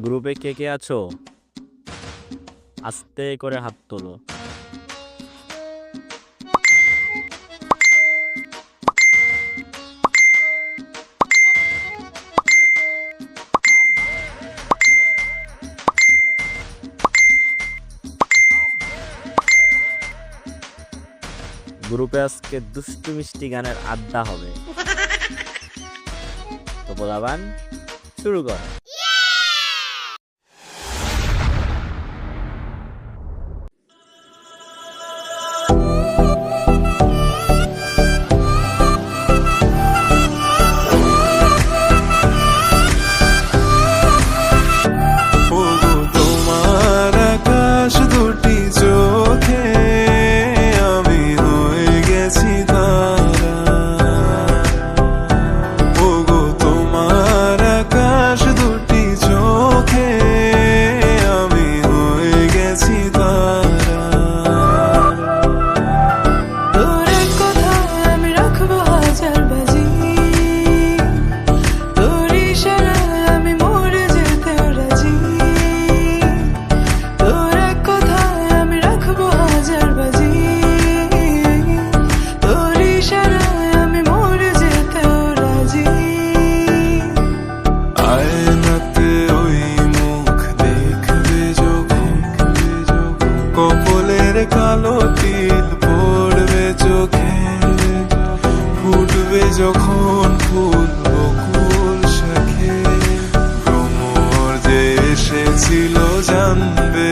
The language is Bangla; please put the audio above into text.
গ্রুপে কে কে আছো? আস্তে করে হাত তোলো। গ্রুপে আজকে দুষ্টু মিষ্টি গানের আড্ডা হবে। তো বলাবান, শুরু কর। যখন ফুল বকুল শাখে ভ্রমর যে এসেছিল জানবে